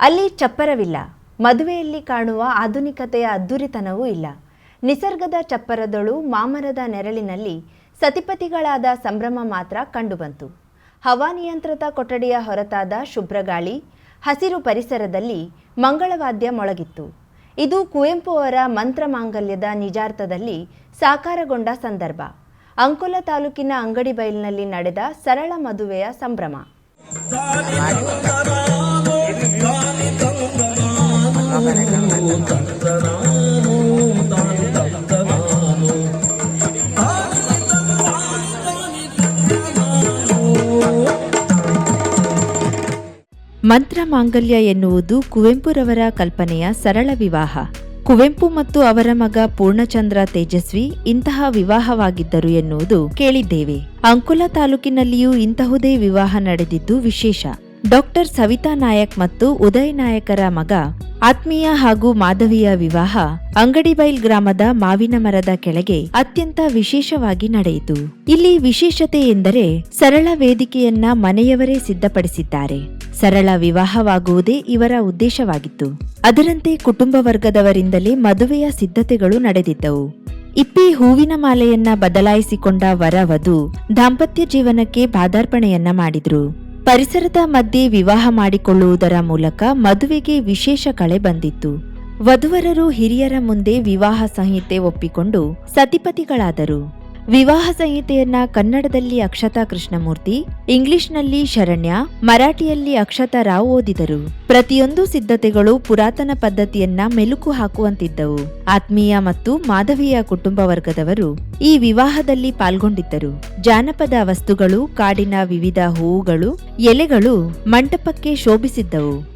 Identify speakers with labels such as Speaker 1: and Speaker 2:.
Speaker 1: ಅಲ್ಲಿ ಚಪ್ಪರವಿಲ್ಲ. ಮದುವೆಯಲ್ಲಿ ಕಾಣುವ ಆಧುನಿಕತೆಯ ಅದ್ದುರಿತನವೂ ಇಲ್ಲ. ನಿಸರ್ಗದ ಚಪ್ಪರದೊಳು ಮಾಮರದ ನೆರಳಿನಲ್ಲಿ ಸತಿಪತಿಗಳಾದ ಸಂಭ್ರಮ ಮಾತ್ರ ಕಂಡುಬಂತು. ಹವಾನಿಯಂತ್ರಿತ ಕೊಠಡಿಯ ಹೊರತಾದ ಶುಭ್ರಗಾಳಿ ಹಸಿರು ಪರಿಸರದಲ್ಲಿ ಮಂಗಳವಾದ್ಯ ಮೊಳಗಿತ್ತು. ಇದು ಕುವೆಂಪು ಅವರ ಮಂತ್ರ ಮಾಂಗಲ್ಯದ ನಿಜಾರ್ಥದಲ್ಲಿ ಸಾಕಾರಗೊಂಡ ಸಂದರ್ಭ. ಅಂಕೋಲ ತಾಲೂಕಿನ ಅಂಗಡಿ ಬೈಲಿನಲ್ಲಿ ನಡೆದ ಸರಳ ಮದುವೆಯ ಸಂಭ್ರಮ. ಮಂತ್ರ ಮಾಂಗಲ್ಯ ಎನ್ನುವುದು ಕುವೆಂಪುರವರ ಕಲ್ಪನೆಯ ಸರಳ ವಿವಾಹ. ಕುವೆಂಪು ಮತ್ತು ಅವರ ಮಗ ಪೂರ್ಣಚಂದ್ರ ತೇಜಸ್ವಿ ಇಂತಹ ವಿವಾಹವಾಗಿದ್ದರು ಎನ್ನುವುದು ಕೇಳಿದ್ದೇವೆ. ಅಂಕೋಲ ತಾಲೂಕಿನಲ್ಲಿಯೂ ಇಂತಹುದೇ ವಿವಾಹ ನಡೆದಿದ್ದು ವಿಶೇಷ. ಡಾಕ್ಟರ್ ಸವಿತಾ ನಾಯಕ್ ಮತ್ತು ಉದಯ್ ನಾಯಕರ ಮಗ, ಆತ್ಮೀಯ ಹಾಗೂ ಮಾಧವಿಯ ವಿವಾಹ ಅಂಗಡಿಬೈಲ್ ಗ್ರಾಮದ ಮಾವಿನ ಮರದ ಕೆಳಗೆ ಅತ್ಯಂತ ವಿಶೇಷವಾಗಿ ನಡೆಯಿತು. ಇಲ್ಲಿ ವಿಶೇಷತೆ ಎಂದರೆ ಸರಳ ವೇದಿಕೆಯನ್ನ ಮನೆಯವರೇ ಸಿದ್ಧಪಡಿಸಿದ್ದಾರೆ. ಸರಳ ವಿವಾಹವಾಗುವುದೇ ಇವರ ಉದ್ದೇಶವಾಗಿತ್ತು. ಅದರಂತೆ ಕುಟುಂಬ ವರ್ಗದವರಿಂದಲೇ ಮದುವೆಯ ಸಿದ್ಧತೆಗಳು ನಡೆದಿದ್ದವು. ಇಪ್ಪಿ ಹೂವಿನ ಮಾಲೆಯನ್ನ ಬದಲಾಯಿಸಿಕೊಂಡ ವರ ವಧು ದಾಂಪತ್ಯ ಜೀವನಕ್ಕೆ ಪಾದಾರ್ಪಣೆಯನ್ನ ಮಾಡಿದ್ರು. ಪರಿಸರದ ಮಧ್ಯೆ ವಿವಾಹ ಮಾಡಿಕೊಳ್ಳುವುದರ ಮೂಲಕ ಮದುವೆಗೆ ವಿಶೇಷ ಕಳೆ ಬಂದಿತ್ತು. ವಧುವರರು ಹಿರಿಯರ ಮುಂದೆ ವಿವಾಹ ಸಂಹಿತೆ ಒಪ್ಪಿಕೊಂಡು ಸತಿಪತಿಗಳಾದರು. ವಿವಾಹ ಸಂಹಿತೆಯನ್ನ ಕನ್ನಡದಲ್ಲಿ ಅಕ್ಷತಾ ಕೃಷ್ಣಮೂರ್ತಿ, ಇಂಗ್ಲಿಷ್ನಲ್ಲಿ ಶರಣ್ಯ, ಮರಾಠಿಯಲ್ಲಿ ಅಕ್ಷತಾ ರಾವ್ ಓದಿದರು. ಪ್ರತಿಯೊಂದು ಸಿದ್ಧತೆಗಳು ಪುರಾತನ ಪದ್ಧತಿಯನ್ನ ಮೆಲುಕು ಹಾಕುವಂತಿದ್ದವು. ಆತ್ಮೀಯ ಮತ್ತು ಮಾಧವಿಯ ಕುಟುಂಬ ವರ್ಗದವರು ಈ ವಿವಾಹದಲ್ಲಿ ಪಾಲ್ಗೊಂಡಿದ್ದರು. ಜಾನಪದ ವಸ್ತುಗಳು, ಕಾಡಿನ ವಿವಿಧ ಹೂವುಗಳು, ಎಲೆಗಳು ಮಂಟಪಕ್ಕೆ ಶೋಭಿಸಿದ್ದವು.